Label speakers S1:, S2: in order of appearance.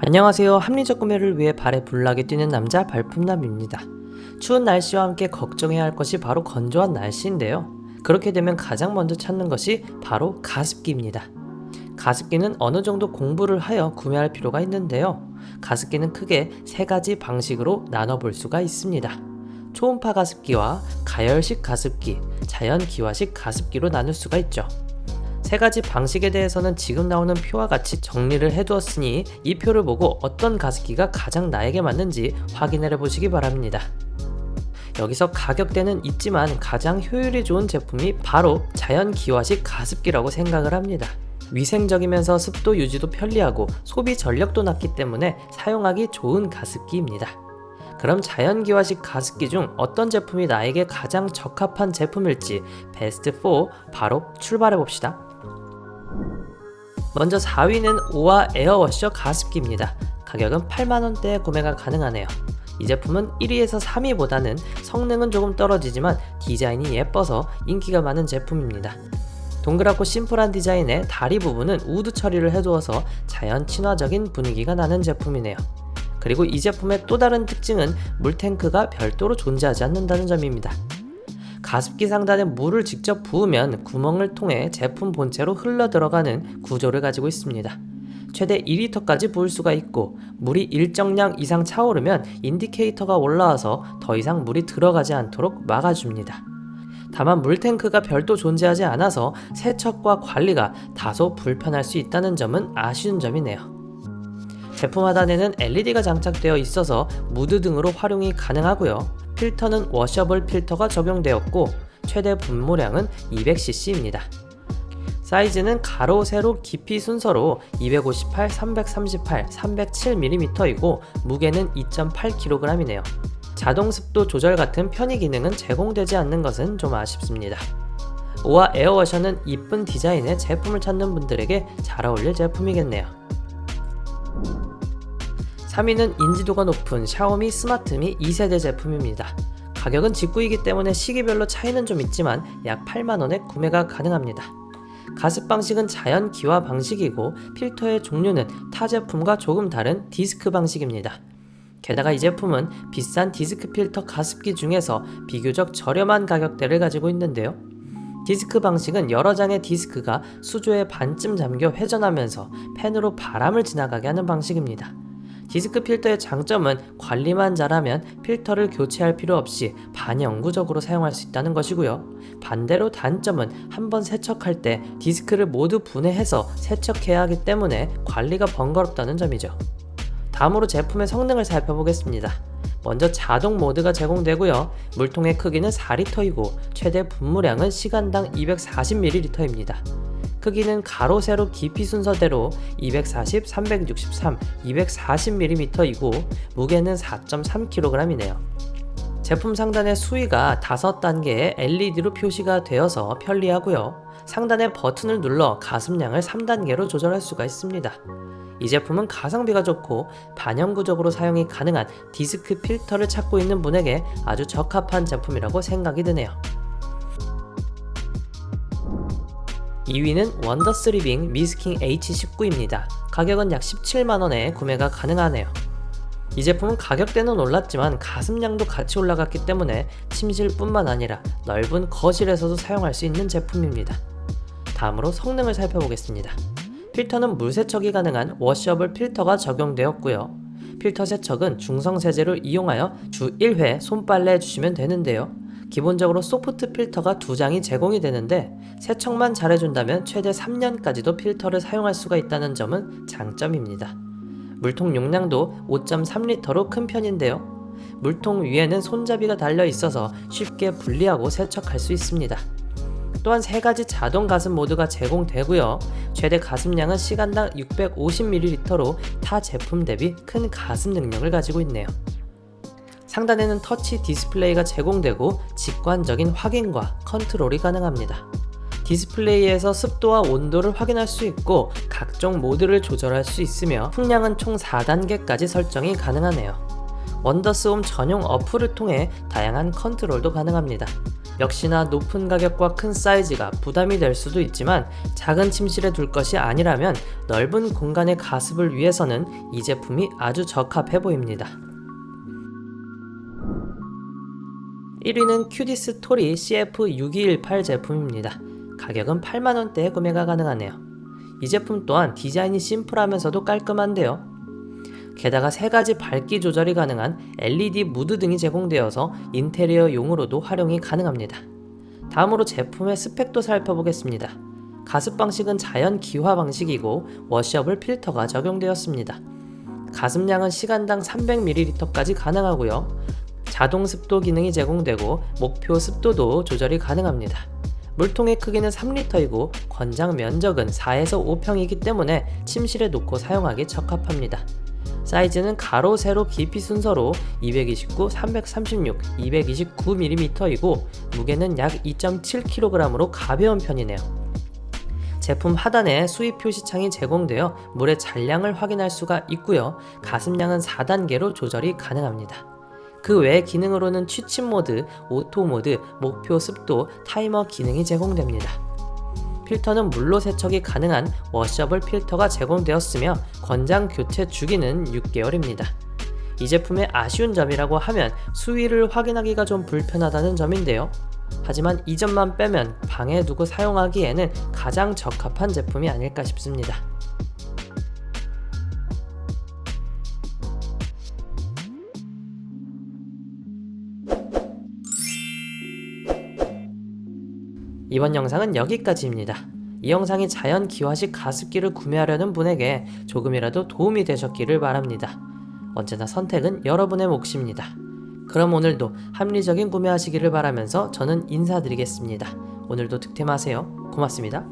S1: 안녕하세요. 합리적 구매를 위해 발에 불나게 뛰는 남자 발품남입니다. 추운 날씨와 함께 걱정해야 할 것이 바로 건조한 날씨인데요. 그렇게 되면 가장 먼저 찾는 것이 바로 가습기입니다. 가습기는 어느 정도 공부를 하여 구매할 필요가 있는데요. 가습기는 크게 세 가지 방식으로 나눠볼 수가 있습니다. 초음파 가습기와 가열식 가습기, 자연 기화식 가습기로 나눌 수가 있죠. 세 가지 방식에 대해서는 지금 나오는 표와 같이 정리를 해두었으니 이 표를 보고 어떤 가습기가 가장 나에게 맞는지 확인해 보시기 바랍니다. 여기서 가격대는 있지만 가장 효율이 좋은 제품이 바로 자연 기화식 가습기라고 생각을 합니다. 위생적이면서 습도 유지도 편리하고 소비 전력도 낮기 때문에 사용하기 좋은 가습기입니다. 그럼 자연 기화식 가습기 중 어떤 제품이 나에게 가장 적합한 제품일지 베스트 4 바로 출발해 봅시다. 먼저 4위는 오아 에어워셔 가습기입니다. 가격은 8만원대에 구매가 가능하네요. 이 제품은 1위에서 3위보다는 성능은 조금 떨어지지만 디자인이 예뻐서 인기가 많은 제품입니다. 동그랗고 심플한 디자인에 다리 부분은 우드 처리를 해두어서 자연 친화적인 분위기가 나는 제품이네요. 그리고 이 제품의 또 다른 특징은 물탱크가 별도로 존재하지 않는다는 점입니다. 가습기 상단에 물을 직접 부으면 구멍을 통해 제품 본체로 흘러 들어가는 구조를 가지고 있습니다. 최대 2리터까지 부을 수가 있고 물이 일정량 이상 차오르면 인디케이터가 올라와서 더 이상 물이 들어가지 않도록 막아줍니다. 다만 물탱크가 별도 존재하지 않아서 세척과 관리가 다소 불편할 수 있다는 점은 아쉬운 점이네요. 제품 하단에는 LED가 장착되어 있어서 무드 등으로 활용이 가능하고요. 필터는 워셔블 필터가 적용되었고 최대 분무량은 200cc입니다. 사이즈는 가로, 세로, 깊이 순서로 258, 338, 307mm이고 무게는 2.8kg이네요. 자동 습도 조절 같은 편의 기능은 제공되지 않는 것은 좀 아쉽습니다. 오아 에어워셔는 이쁜 디자인의 제품을 찾는 분들에게 잘 어울릴 제품이겠네요. 3위는 인지도가 높은 샤오미 스마트미 2세대 제품입니다. 가격은 직구이기 때문에 시기별로 차이는 좀 있지만 약 8만원에 구매가 가능합니다. 가습 방식은 자연 기화 방식이고 필터의 종류는 타 제품과 조금 다른 디스크 방식입니다. 게다가 이 제품은 비싼 디스크 필터 가습기 중에서 비교적 저렴한 가격대를 가지고 있는데요. 디스크 방식은 여러 장의 디스크가 수조에 반쯤 잠겨 회전하면서 팬으로 바람을 지나가게 하는 방식입니다. 디스크 필터의 장점은 관리만 잘하면 필터를 교체할 필요 없이 반영구적으로 사용할 수 있다는 것이고요. 반대로 단점은 한번 세척할 때 디스크를 모두 분해해서 세척해야 하기 때문에 관리가 번거롭다는 점이죠. 다음으로 제품의 성능을 살펴보겠습니다. 먼저 자동 모드가 제공되고요. 물통의 크기는 4리터이고 최대 분무량은 시간당 240ml입니다. 크기는 가로 세로 깊이 순서대로 240, 363, 240mm이고 무게는 4.3kg이네요. 제품 상단의 수위가 5단계의 LED로 표시가 되어서 편리하고요. 상단의 버튼을 눌러 가습량을 3단계로 조절할 수가 있습니다. 이 제품은 가성비가 좋고 반영구적으로 사용이 가능한 디스크 필터를 찾고 있는 분에게 아주 적합한 제품이라고 생각이 드네요. 2위는 원더스 리빙 미스킹 H19입니다. 가격은 약 17만원에 구매가 가능하네요. 이 제품은 가격대는 올랐지만 가습량도 같이 올라갔기 때문에 침실뿐만 아니라 넓은 거실에서도 사용할 수 있는 제품입니다. 다음으로 성능을 살펴보겠습니다. 필터는 물 세척이 가능한 워셔블 필터가 적용되었고요. 필터 세척은 중성 세제를 이용하여 주 1회 손빨래 해주시면 되는데요. 기본적으로 소프트 필터가 두 장이 제공이 되는데 세척만 잘해준다면 최대 3년까지도 필터를 사용할 수가 있다는 점은 장점입니다. 물통 용량도 5.3리터로 큰 편인데요. 물통 위에는 손잡이가 달려 있어서 쉽게 분리하고 세척할 수 있습니다. 또한 세 가지 자동 가습 모드가 제공되고요. 최대 가습량은 시간당 650ml로 타 제품 대비 큰 가습 능력을 가지고 있네요. 상단에는 터치 디스플레이가 제공되고 직관적인 확인과 컨트롤이 가능합니다. 디스플레이에서 습도와 온도를 확인할 수 있고 각종 모드를 조절할 수 있으며 풍량은 총 4단계까지 설정이 가능하네요. 원더스홈 전용 어플을 통해 다양한 컨트롤도 가능합니다. 역시나 높은 가격과 큰 사이즈가 부담이 될 수도 있지만 작은 침실에 둘 것이 아니라면 넓은 공간의 가습을 위해서는 이 제품이 아주 적합해 보입니다. 1위는 큐디스 토리 CF6218 제품입니다. 가격은 8만원대에 구매가 가능하네요. 이 제품 또한 디자인이 심플하면서도 깔끔한데요. 게다가 세 가지 밝기 조절이 가능한 LED 무드 등이 제공되어서 인테리어 용으로도 활용이 가능합니다. 다음으로 제품의 스펙도 살펴보겠습니다. 가습 방식은 자연 기화 방식이고 워셔블 필터가 적용되었습니다. 가습량은 시간당 300ml까지 가능하고요. 자동 습도 기능이 제공되고 목표 습도도 조절이 가능합니다. 물통의 크기는 3리터이고 권장 면적은 4에서 5평이기 때문에 침실에 놓고 사용하기 적합합니다. 사이즈는 가로 세로 깊이 순서로 229, 336, 229mm이고 무게는 약 2.7kg으로 가벼운 편이네요. 제품 하단에 수입 표시창이 제공되어 물의 잔량을 확인할 수가 있고요. 가습량은 4단계로 조절이 가능합니다. 그 외 기능으로는 취침 모드, 오토 모드, 목표 습도, 타이머 기능이 제공됩니다. 필터는 물로 세척이 가능한 워셔블 필터가 제공되었으며 권장 교체 주기는 6개월입니다. 이 제품의 아쉬운 점이라고 하면 수위를 확인하기가 좀 불편하다는 점인데요. 하지만 이 점만 빼면 방에 두고 사용하기에는 가장 적합한 제품이 아닐까 싶습니다. 이번 영상은 여기까지입니다. 이 영상이 자연 기화식 가습기를 구매하려는 분에게 조금이라도 도움이 되셨기를 바랍니다. 언제나 선택은 여러분의 몫입니다. 그럼 오늘도 합리적인 구매하시기를 바라면서 저는 인사드리겠습니다. 오늘도 득템하세요. 고맙습니다.